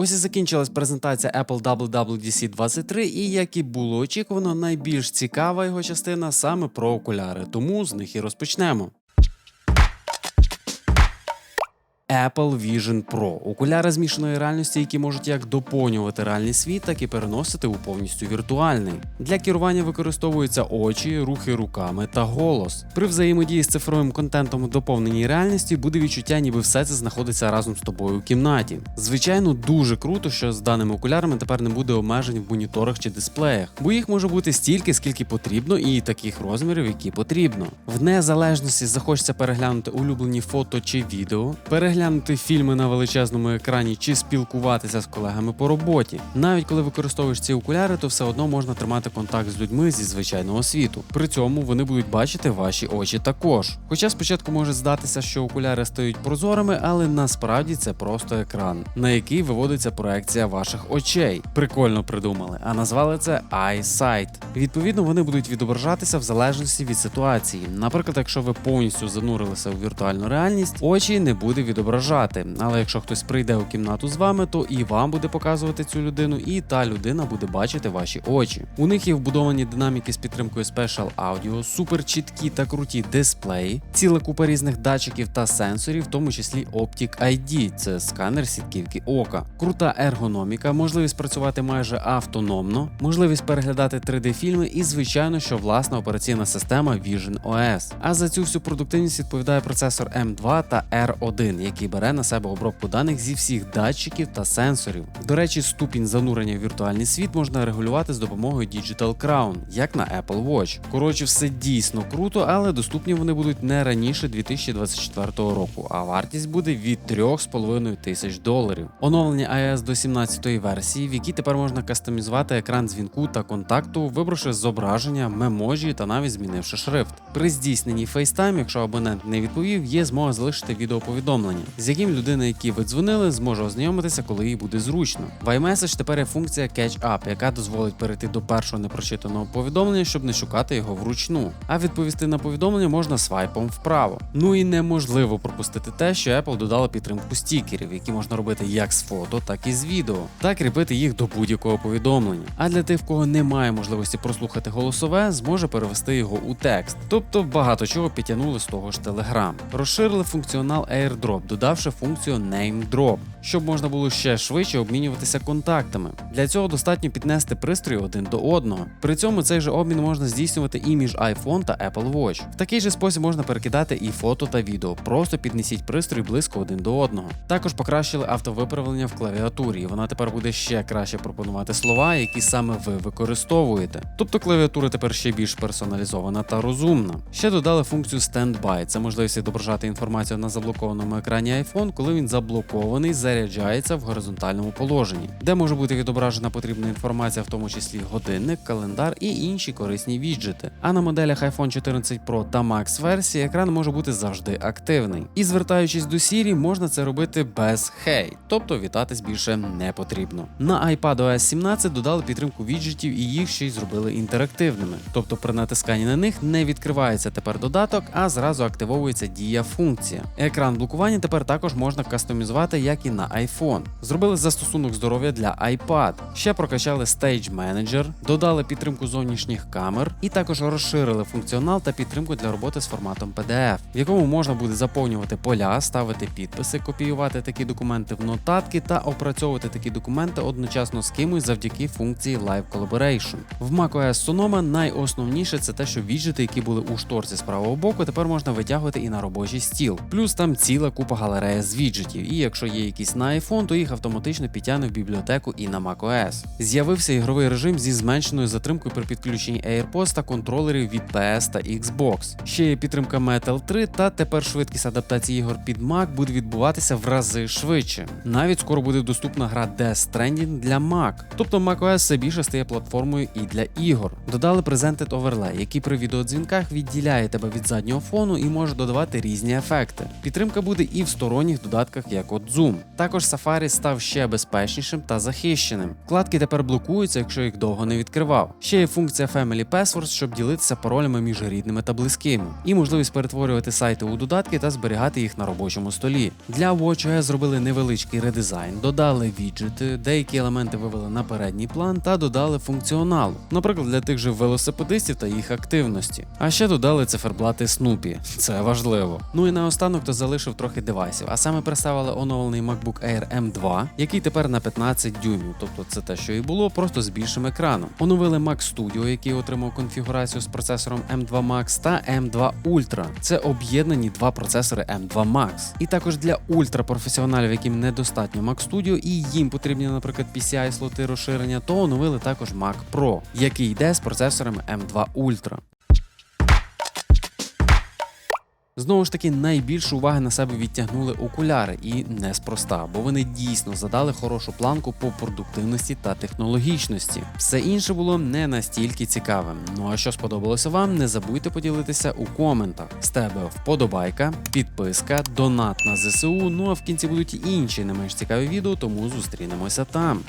Ось і закінчилась презентація Apple WWDC 23, і як і було очікувано, найбільш цікава його частина саме про окуляри, тому з них і розпочнемо. Apple Vision Pro – окуляри змішаної реальності, які можуть як доповнювати реальний світ, так і переносити у повністю віртуальний. Для керування використовуються очі, рухи руками та голос. При взаємодії з цифровим контентом у доповненій реальності буде відчуття, ніби все це знаходиться разом з тобою у кімнаті. Звичайно, дуже круто, що з даними окулярами тепер не буде обмежень в моніторах чи дисплеях, бо їх може бути стільки, скільки потрібно, і таких розмірів, які потрібно. В незалежності захочеться переглянути улюблені фото чи відео, переглянути фільми на величезному екрані чи спілкуватися з колегами по роботі. Навіть коли використовуєш ці окуляри, то все одно можна тримати контакт з людьми зі звичайного світу. При цьому вони будуть бачити ваші очі також. Хоча спочатку може здатися, що окуляри стають прозорими, але насправді це просто екран, на який виводиться проекція ваших очей. Прикольно придумали, а назвали це EyeSight. Відповідно, вони будуть відображатися в залежності від ситуації. Наприклад, якщо ви повністю занурилися у віртуальну реальність, очі не буде відображати. Але якщо хтось прийде у кімнату з вами, то і вам буде показувати цю людину, і та людина буде бачити ваші очі. У них є вбудовані динаміки з підтримкою Special Audio, супер чіткі та круті дисплеї, ціла купа різних датчиків та сенсорів, в тому числі Optic ID, це сканер сітківки ока, крута ергономіка, можливість працювати майже автономно, можливість переглядати 3D-фільми і, звичайно, що власна операційна система Vision OS. А за цю всю продуктивність відповідає процесор M2 та R1, який бере на себе обробку даних зі всіх датчиків та сенсорів. До речі, ступінь занурення в віртуальний світ можна регулювати з допомогою Digital Crown, як на Apple Watch. Коротше, все дійсно круто, але доступні вони будуть не раніше 2024 року, а вартість буде від 3,5 тисяч доларів. Оновлення iOS до 17 версії, в якій тепер можна кастомізувати екран дзвінку та контакту, вибравши зображення, меможі та навіть змінивши шрифт. При здійсненні FaceTime, якщо абонент не відповів, є змога залишити відеоповідомлення, з яким людина, якій ви дзвонили, зможе ознайомитися, коли їй буде зручно. В iMessage тепер є функція Catch Up, яка дозволить перейти до першого непрочитаного повідомлення, щоб не шукати його вручну. А відповісти на повідомлення можна свайпом вправо. Ну і неможливо пропустити те, що Apple додала підтримку стікерів, які можна робити як з фото, так і з відео, та кріпити їх до будь-якого повідомлення. А для тих, в кого немає можливості прослухати голосове, зможе перевести його у текст. Тобто багато чого підтягнули з того ж Telegram. Розширили функціонал AirDrop, додавши функцію Name Drop, щоб можна було ще швидше обмінюватися контактами. Для цього достатньо піднести пристрої один до одного. При цьому цей же обмін можна здійснювати і між iPhone та Apple Watch. В такий же спосіб можна перекидати і фото та відео. Просто піднесіть пристрій близько один до одного. Також покращили автовиправлення в клавіатурі, і вона тепер буде ще краще пропонувати слова, які саме ви використовуєте. Тобто клавіатура тепер ще більш персоналізована та розумна. Ще додали функцію Standby. Це можливість відображати інформацію на заблокованому екрані iPhone, коли він заблокований, заряджається в горизонтальному положенні, де може бути відображена потрібна інформація, в тому числі годинник, календар і інші корисні віджити. А на моделях iPhone 14 Pro та Max версії екран може бути завжди активний. І звертаючись до Siri, можна це робити без Hey, тобто вітатись більше не потрібно. На iPadOS 17 додали підтримку віджитів і їх ще й зробили інтерактивними. Тобто при натисканні на них не відкривається тепер додаток, а зразу активовується дія функція. Екран блокування тепер також можна кастомізувати, як і на iPhone. Зробили застосунок здоров'я для iPad. Ще прокачали Stage Manager, додали підтримку зовнішніх камер і також розширили функціонал та підтримку для роботи з форматом PDF, в якому можна буде заповнювати поля, ставити підписи, копіювати такі документи в нотатки та опрацьовувати такі документи одночасно з кимось завдяки функції Live Collaboration. В macOS Sonoma найосновніше це те, що віджити, які були у шторці з правого боку, тепер можна витягувати і на робочий стіл. Плюс там ціла купа галерея з віджитів, і якщо є якісь на iPhone, то їх автоматично підтягне в бібліотеку і на macOS. З'явився ігровий режим зі зменшеною затримкою при підключенні AirPods та контролерів від PS та Xbox. Ще є підтримка Metal 3, та тепер швидкість адаптації ігор під Mac буде відбуватися в рази швидше. Навіть скоро буде доступна гра Death Stranding для Mac. Тобто macOS все більше стає платформою і для ігор. Додали Presented Overlay, який при відеодзвінках відділяє тебе від заднього фону і може додавати різні ефекти. Підтримка буде і в в сторонніх додатках, як от Zoom. Також Safari став ще безпечнішим та захищеним. Вкладки тепер блокуються, якщо їх довго не відкривав. Ще є функція Family Passwords, щоб ділитися паролями між рідними та близькими, і можливість перетворювати сайти у додатки та зберігати їх на робочому столі. Для WatchOS зробили невеличкий редизайн, додали віджити, деякі елементи вивели на передній план та додали функціоналу, наприклад, для тих же велосипедистів та їх активності. А ще додали циферблати Snoopy. Це важливо. Ну і наостанок то залишив трохи девайсів, а саме представили оновлений MacBook Air M2, який тепер на 15 дюймів, тобто це те, що і було, просто з більшим екраном. Оновили Mac Studio, який отримав конфігурацію з процесором M2 Max та M2 Ultra. Це об'єднані два процесори M2 Max. І також для ультрапрофесіоналів, яким недостатньо Mac Studio, і їм потрібні, наприклад, PCI слоти розширення, то оновили також Mac Pro, який йде з процесорами M2 Ultra. Знову ж таки, найбільшу уваги на себе відтягнули окуляри, і неспроста, бо вони дійсно задали хорошу планку по продуктивності та технологічності. Все інше було не настільки цікавим. Ну а що сподобалося вам, не забудьте поділитися у коментах. З тебе вподобайка, підписка, донат на ЗСУ. Ну а в кінці будуть інші не менш цікаві відео, тому зустрінемося там.